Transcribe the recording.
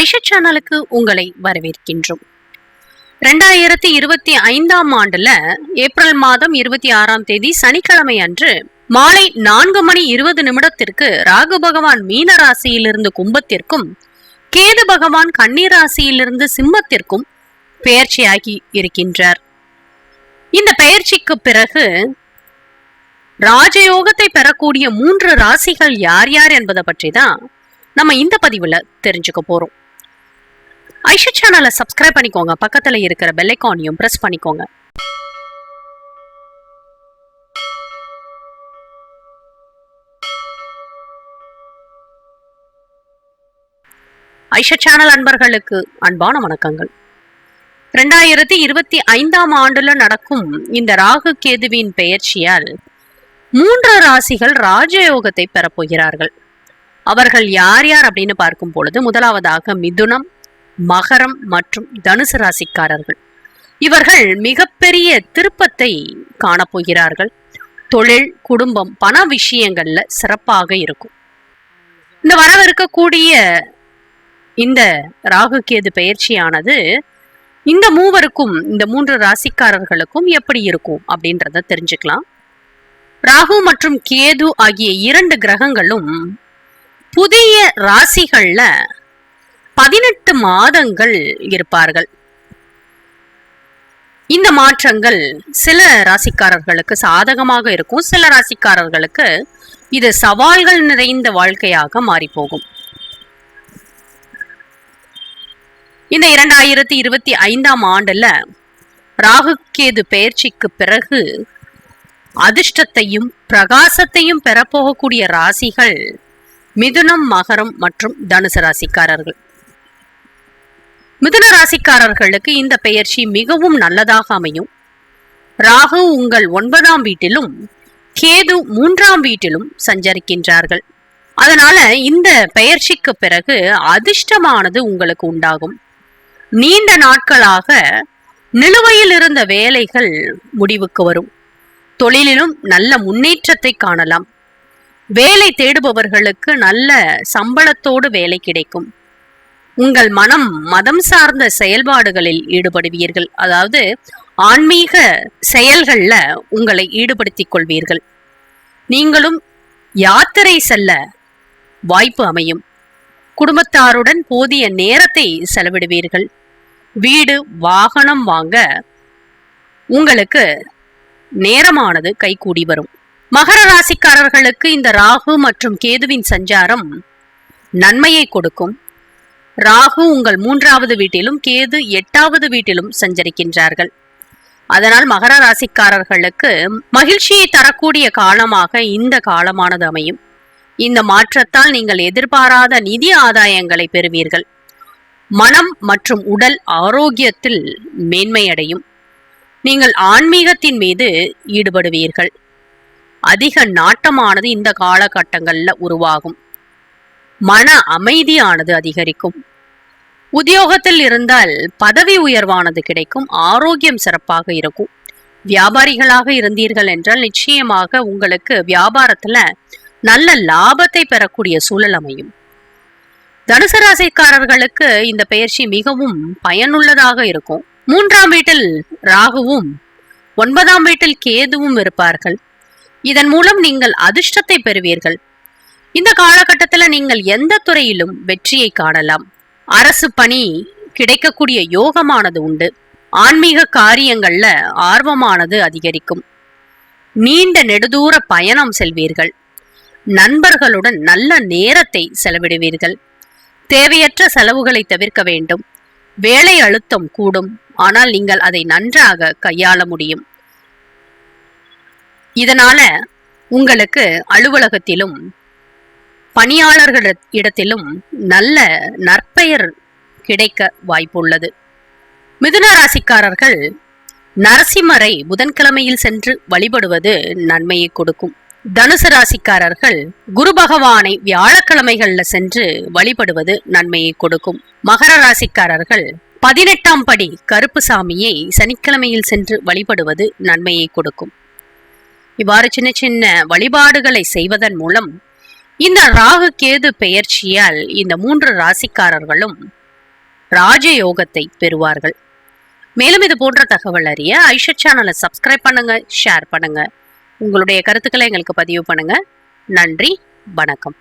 ஐஷா சேனலுக்கு உங்களை வரவேற்கின்றோம். ரெண்டாயிரத்தி இருபத்தி ஐந்தாம் ஆண்டுல ஏப்ரல் மாதம் இருபத்தி ஆறாம் தேதி சனிக்கிழமை அன்று மாலை நான்கு மணி இருபது நிமிடத்திற்கு ராகு பகவான் மீன ராசியிலிருந்து கும்பத்திற்கும் கேது பகவான் கண்ணீர் ராசியிலிருந்து சிம்மத்திற்கும் பெயர்ச்சியாகி இருக்கின்றார். இந்த பெயர்ச்சிக்கு பிறகு ராஜயோகத்தை பெறக்கூடிய மூன்று ராசிகள் யார் யார் என்பதை பற்றி தான் நம்ம இந்த பதிவுல தெரிஞ்சுக்க போறோம். ஐஷா சேனலை சப்ஸ்கிரைப் பண்ணிக்கோங்க. பக்கத்தில் இருக்கிற பெல் ஐகானையும் பிரஸ் பண்ணிக்கோங்க. ஐஷா சேனல் அன்பர்களுக்கு அன்பான வணக்கங்கள். ரெண்டாயிரத்தி இருபத்தி ஐந்தாம் ஆண்டுல நடக்கும் இந்த ராகு கேதுவின் பெயர்ச்சியால் மூன்று ராசிகள் ராஜயோகத்தை பெறப்போகிறார்கள் அவர்கள் யார் யார் அப்படின்னு பார்க்கும் பொழுது முதலாவதாக மிதுனம் மகரம் மற்றும் தனுசு ராசிக்காரர்கள். இவர்கள் மிகப்பெரிய திருப்பத்தை காணப்போகிறார்கள் தொழில் குடும்பம் பண விஷயங்கள்ல சிறப்பாக இருக்கும். இந்த வரவிருக்கக்கூடிய இந்த ராகு கேது பயிற்சியானது இந்த மூவருக்கும் இந்த மூன்று ராசிக்காரர்களுக்கும் எப்படி இருக்கும் அப்படின்றத தெரிஞ்சுக்கலாம். ராகு மற்றும் கேது ஆகிய இரண்டு கிரகங்களும் புதிய ராசிகள்ல பதினெட்டு மாதங்கள் இருப்பார்கள். இந்த மாற்றங்கள் சில ராசிக்காரர்களுக்கு சாதகமாக இருக்கும் சில ராசிக்காரர்களுக்கு இது சவால்கள் நிறைந்த வாழ்க்கையாக மாறி போகும் இந்த இரண்டாயிரத்தி இருபத்தி ஐந்தாம் ஆண்டுல ராகு கேது பெயர்ச்சிக்கு பிறகு அதிர்ஷ்டத்தையும் பிரகாசத்தையும் பெறப்போகக்கூடிய ராசிகள் மிதுனம் மகரம் மற்றும் தனுசு ராசிக்காரர்கள். மிதுன ராசிக்காரர்களுக்கு இந்த பெயர்ச்சி மிகவும் நல்லதாக அமையும். ராகு உங்கள் ஒன்பதாம் வீட்டிலும் கேது மூன்றாம் வீட்டிலும் சஞ்சரிக்கின்றார்கள். அதனால இந்த பெயர்ச்சிக்கு பிறகு அதிர்ஷ்டமானது உங்களுக்கு உண்டாகும். நீண்ட நாட்களாக நிலுவையில் இருந்த வேலைகள் முடிவுக்கு வரும். தொழிலிலும் நல்ல முன்னேற்றத்தை காணலாம். வேலை தேடுபவர்களுக்கு நல்ல சம்பளத்தோடு வேலை கிடைக்கும். உங்கள் மனம் மதம் சார்ந்த செயல்பாடுகளில் ஈடுபடுவீர்கள். அதாவது ஆன்மீக செயல்கள்ல உங்களை ஈடுபடுத்திக் கொள்வீர்கள். நீங்களும் யாத்திரை செல்ல வாய்ப்பு அமையும். குடும்பத்தாருடன் போதிய நேரத்தை செலவிடுவீர்கள். வீடு வாகனம் வாங்க உங்களுக்கு நேரமானது கைகூடி வரும். மகர ராசிக்காரர்களுக்கு இந்த ராகு மற்றும் கேதுவின் சஞ்சாரம் நன்மையை கொடுக்கும். ராகு உங்கள் மூன்றாவது வீட்டிலும் கேது எட்டாவது வீட்டிலும் சஞ்சரிக்கின்றார்கள். அதனால் மகர ராசிக்காரர்களுக்கு மகிழ்ச்சியை தரக்கூடிய காலமாக இந்த காலமானது அமையும். இந்த மாற்றத்தால் நீங்கள் எதிர்பாராத நிதி ஆதாயங்களை பெறுவீர்கள். மனம் மற்றும் உடல் ஆரோக்கியத்தில் மேன்மையடையும். நீங்கள் ஆன்மீகத்தின் மீது ஈடுபடுவீர்கள். அதிக நாட்டமானது இந்த காலகட்டங்களில் உருவாகும். மன அமைதியானது அதிகரிக்கும். உத்தியோகத்தில் இருந்தால் பதவி உயர்வானது கிடைக்கும். ஆரோக்கியம் சிறப்பாக இருக்கும். வியாபாரிகளாக இருந்தீர்கள் என்றால் நிச்சயமாக உங்களுக்கு வியாபாரத்துல நல்ல லாபத்தை பெறக்கூடிய சூழல் அமையும். தனுசு ராசிக்காரர்களுக்கு இந்த பயிற்சி மிகவும் பயனுள்ளதாக இருக்கும். மூன்றாம் வீட்டில் ராகுவும் ஒன்பதாம் வீட்டில் கேதுவும் இருப்பார்கள். இதன் மூலம் நீங்கள் அதிர்ஷ்டத்தை பெறுவீர்கள். இந்த காலகட்டத்துல நீங்கள் எந்த துறையிலும் வெற்றியை காணலாம். அரசு பணி கிடைக்கக்கூடிய யோகமானது உண்டு. ஆன்மீக காரியங்கள்ல ஆர்வமானது அதிகரிக்கும். நீண்ட நெடுதூர பயணம் செல்வீர்கள். நண்பர்களுடன் நல்ல நேரத்தை செலவிடுவீர்கள். தேவையற்ற செலவுகளை தவிர்க்க வேண்டும். வேலை அழுத்தம் கூடும். ஆனால் நீங்கள் அதை நன்றாக கையாள முடியும். இதனால உங்களுக்கு அலுவலகத்திலும் பணியாளர்கள் இடத்திலும் நல்ல நற்பெயர் கிடைக்க வாய்ப்புள்ளது. மிதுன ராசிக்காரர்கள் நரசிம்மரை புதன்கிழமையில் சென்று வழிபடுவது நன்மையை கொடுக்கும். தனுசு ராசிக்காரர்கள் குரு பகவானை வியாழக்கிழமைகள்ல சென்று வழிபடுவது நன்மையை கொடுக்கும். மகர ராசிக்காரர்கள் பதினெட்டாம் படி கருப்பு சாமியை சனிக்கிழமையில் சென்று வழிபடுவது நன்மையை கொடுக்கும். இவ்வாறு சின்ன சின்ன வழிபாடுகளை செய்வதன் மூலம் இந்த ராகு கேது பெயர்ச்சியால் இந்த மூன்று ராசிக்காரர்களும் ராஜயோகத்தை பெறுவார்கள். மேலும் இது போன்ற தகவல் அறிய ஐஷா சேனலை சப்ஸ்கிரைப் பண்ணுங்க ஷேர் பண்ணுங்க. உங்களுடைய கருத்துக்களை எங்களுக்கு பதிவு பண்ணுங்க. நன்றி வணக்கம்.